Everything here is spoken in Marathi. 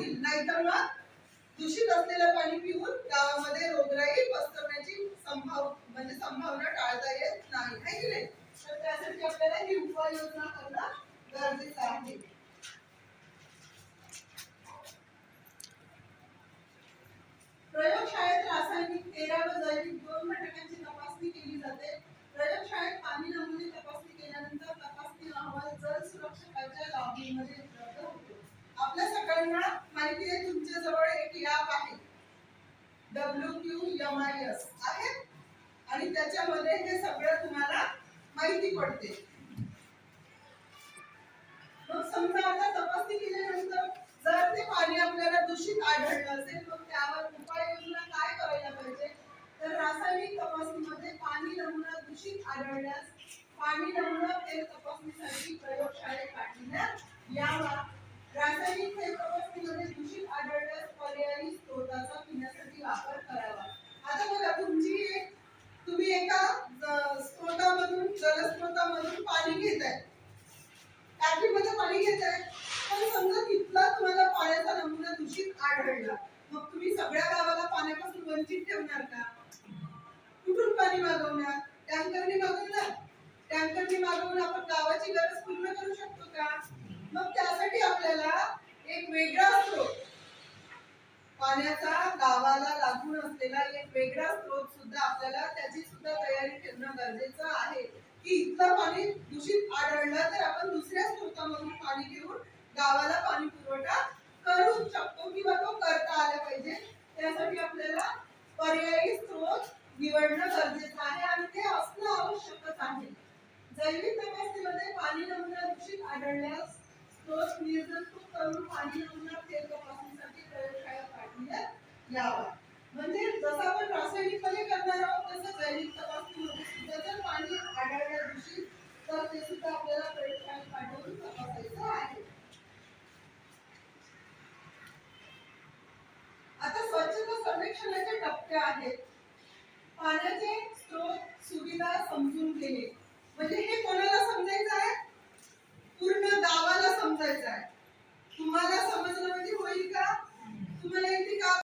राहतील नाहीतर मग दूषित असलेलं पाणी पिऊन गावामध्ये रोगराई पसरण्याची संभाव म्हणजे संभावना टाळता येत नाही. है की नाही? तर त्यासाठी आपल्याला ही उपाययोजना करणं गरजेचं आहे. प्रयोगशाळेत रासायनिक तेरा व जैविक दोन घटकांची तपासणी केली जाते. प्रयोगशाळेत पाणी नमुने तपासणी केल्यानंतर तपासणी अहवाल जल सुरक्षकाच्या लॉगिंगमध्ये माहिती आहे तुमच्या जवळ एक ॲप आहे. W Q M I S आहे. आणि त्याच्यामध्ये हे सगळं तुम्हाला माहिती पडते. मग समजा आता तपासणी केल्यानंतर जर ते पाणी आपल्याला दूषित आढळलं असेल मग त्यावर उपाययोजना काय करायला पाहिजे? तर रासायनिक तपासणीमध्ये पाणी नमुना दूषित आढळल्यास पाणी नमुना तेल तपासणीसाठी प्रयोगशाळेत पाठविण्यात यावा रासायनिक तेल तपासणीमध्ये दूषित आढळल्यास पर्यायी स्त्रोताचा पिण्यासाठी वापर करावा आता बघा तुमची एक तुम्ही एका ज- स्त्रोतामधून जलस्त्रोतामधून पाणी घेताय टाकीमध्ये पाणी घेताय पण समजा तिथला तुम्हाला पाण्याचा नमुना पडला. मग तुम्ही सगळ्या गावाला पाण्यापासून वंचित ठेवणार का? कुठून पाणी मागवणार? टँकरने मागवणार? टँकरने मागवून आपण गावाची गरज पूर्ण करू शकतो का? मग त्यासाठी आपल्याला एक वेगळा स्रोत पाण्याचा गावाला लागून असलेला एक वेगळा स्रोत सुद्धा आपल्याला त्याची सुद्धा तयारी ठेवणं गरजेचं आहे. की इथलं पाणी दूषित आढळलं तर आपण दुसऱ्या स्रोतामधून पाणी घेऊन गावाला पाणी पुरवठा करू शकतो किंवा तो करता आला पाहिजे त्यासाठी आपल्याला पर्यायी स्रोत निवडणं गरजेचं आहे आणि ते असणं आवश्यकच आहे. जैविक तपासणीमध्ये पाणी नमुना दूषित आढळल्यास स्रोत निर्जंतुक करून पाणी नमुना तेल तपासणीसाठी प्रयोगशाळेत पाठविण्यात यावा. म्हणजे जसं आपण रासायनिकपणे करणार आहोत तसं जैविक तपासणीमध्ये सुद्धा जर पाणी आढळल्या दूषित तर ते सुद्धा आपल्याला प्रयोगशाळेत पाठवून तपासायचं आहे. शक्य आहेत. पाण्याचे स्रोत सुविधा समजून घेणे. म्हणजे हे